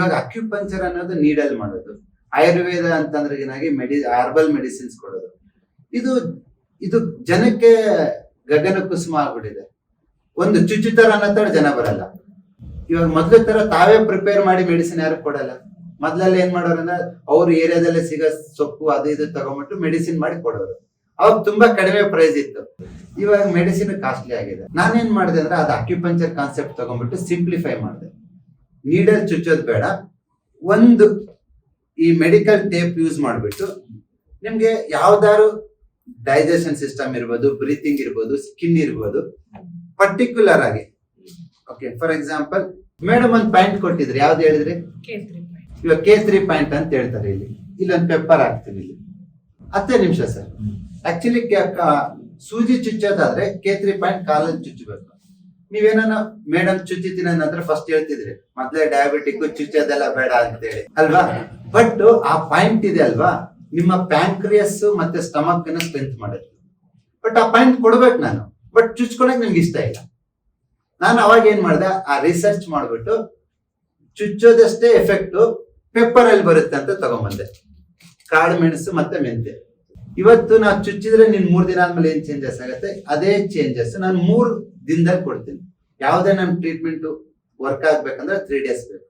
ಇವಾಗ ಅಕ್ಯುಪಂಚರ್ ಅನ್ನೋದು ನೀಡಲ್ ಮಾಡೋದು. ಆಯುರ್ವೇದ ಅಂತಂದ್ರೆ ಏನಾಗಿ ಮೆಡಿ ಹರ್ಬಲ್ ಮೆಡಿಸಿನ್ಸ್ ಕೊಡೋದು. ಇದು ಇದು ಜನಕ್ಕೆ ಗಗನ ಕುಸುಮ ಆಗ್ಬಿಟ್ಟಿದೆ. ಒಂದು ಅನ್ನೋ ತರ ಜನ ಬರಲ್ಲ. ಇವಾಗ ಮೊದ್ಲ ತರ ತಾವೇ ಪ್ರಿಪೇರ್ ಮಾಡಿ ಮೆಡಿಸಿನ್ ಯಾರು ಕೊಡಲ್ಲ. ಮೊದ್ಲಲ್ಲಿ ಏನ್ ಮಾಡೋರು ಅಂದ್ರೆ, ಅವ್ರ ಏರಿಯಾದಲ್ಲೇ ಸಿಗೋ ಸೊಪ್ಪು, ಅದು ಇದು ತಗೊಂಡ್ಬಿಟ್ಟು ಮೆಡಿಸಿನ್ ಮಾಡಿ ಕೊಡೋರು. ಅವಾಗ ತುಂಬಾ ಕಡಿಮೆ ಪ್ರೈಸ್ ಇತ್ತು. ಇವಾಗ ಮೆಡಿಸಿನ್ ಕಾಸ್ಟ್ಲಿ ಆಗಿದೆ. ನಾನೇನ್ ಮಾಡಿದೆ ಅಂದ್ರೆ, ಅದು ಅಕ್ಯುಪಂಚರ್ ಕಾನ್ಸೆಪ್ಟ್ ತಗೊಂಡ್ಬಿಟ್ಟು ಸಿಂಪ್ಲಿಫೈ ಮಾಡಿದೆ. ನೀಡಲ್ ಚುಚ್ಚೋದು ಬೇಡ. ಒಂದು ಈ ಮೆಡಿಕಲ್ ಟೇಪ್ ಯೂಸ್ ಮಾಡಿಬಿಟ್ಟು ನಿಮ್ಗೆ ಯಾವ್ದಾದ್ರು ಡೈಜೆಷನ್ ಸಿಸ್ಟಮ್ ಇರ್ಬೋದು ಬ್ರೀತಿಂಗ್ ಇರ್ಬೋದು ಸ್ಕಿನ್ ಇರ್ಬೋದು ಪರ್ಟಿಕ್ಯುಲರ್ ಆಗಿ. ಓಕೆ ಫಾರ್ ಎಕ್ಸಾಂಪಲ್ ಮೇಡಮ್ ಒಂದು ಪಾಯಿಂಟ್ ಕೊಟ್ಟಿದ್ರಿ. ಯಾವ್ದು ಹೇಳಿದ್ರಿ? ಇವಾಗ ಕೇಸರಿ ಪಾಯಿಂಟ್ ಅಂತ ಹೇಳ್ತಾರೆ ಇಲ್ಲಿ. ಇಲ್ಲೊಂದು ಪೆಪ್ಪರ್ ಹಾಕ್ತೀನಿ ಇಲ್ಲಿ. ಹತ್ತೇ ನಿಮಿಷ ಸರ್ ಆಕ್ಚುಲಿ ಸೂಜಿ ಚುಚ್ಚೋದಾದ್ರೆ ಕೇಸರಿ ಪಾಯಿಂಟ್ ಕಾಲಲ್ಲಿ ಚುಚ್ಚಬೇಕು. ನೀವೇನ ಮೇಡಮ್ ಚುಚ್ಚಿ ನಂತರ ಫಸ್ಟ್ ಹೇಳ್ತಿದ್ರಿ, ಮೊದ್ಲೇ ಡಯಾಬಿಟಿಕ್ ಚುಚ್ಚೋದೆಲ್ಲ ಬೇಡ ಅಂತೇಳಿ. ಅಲ್ವಾ? ಬಟ್ ಆ ಪಾಯಿಂಟ್ ಇದೆ ಅಲ್ವಾ? ನಿಮ್ಮ ಪ್ಯಾಂಕ್ರಿಯಸ್ ಮತ್ತೆ ಸ್ಟಮಕ್ ಅನ್ನ ಸ್ಟ್ರೆಂತ್ ಮಾಡುತ್ತೆ ಬಟ್ ಆ ಪಾಯಿಂಟ್ ಕೊಡ್ಬೇಕು ನಾನು. ಬಟ್ ಚುಚ್ಕೊಳಕ್ ನಿಮ್ಗೆ ಇಷ್ಟ ಇಲ್ಲ. ನಾನು ಅವಾಗ ಏನ್ ಮಾಡಿದೆ? ಆ ರಿಸರ್ಚ್ ಮಾಡ್ಬಿಟ್ಟು ಚುಚ್ಚೋದಷ್ಟೇ ಎಫೆಕ್ಟ್ ಪೆಪ್ಪರ್ ಅಲ್ಲಿ ಬರುತ್ತೆ ಅಂತ ತಗೊಂಬಂದೆ. ಕಾಳು ಮೆಣಸು ಮತ್ತೆ ಮೆಂತೆ ಇವತ್ತು ನಾನು ಚುಚ್ಚಿದ್ರೆ ನಿನ್ ಮೂರ್ ದಿನ ಆದ್ಮೇಲೆ ಏನ್ ಚೇಂಜಸ್ ಆಗುತ್ತೆ? ಅದೇ ಚೇಂಜಸ್ ನಾನು ಮೂರ್ ದಿನದಲ್ಲಿ ಕೊಡ್ತೀನಿ. ಯಾವುದೇ ನನ್ನ ಟ್ರೀಟ್ಮೆಂಟ್ ವರ್ಕ್ ಆಗ್ಬೇಕಂದ್ರೆ ತ್ರೀ ಡೇಸ್ ಬೇಕು.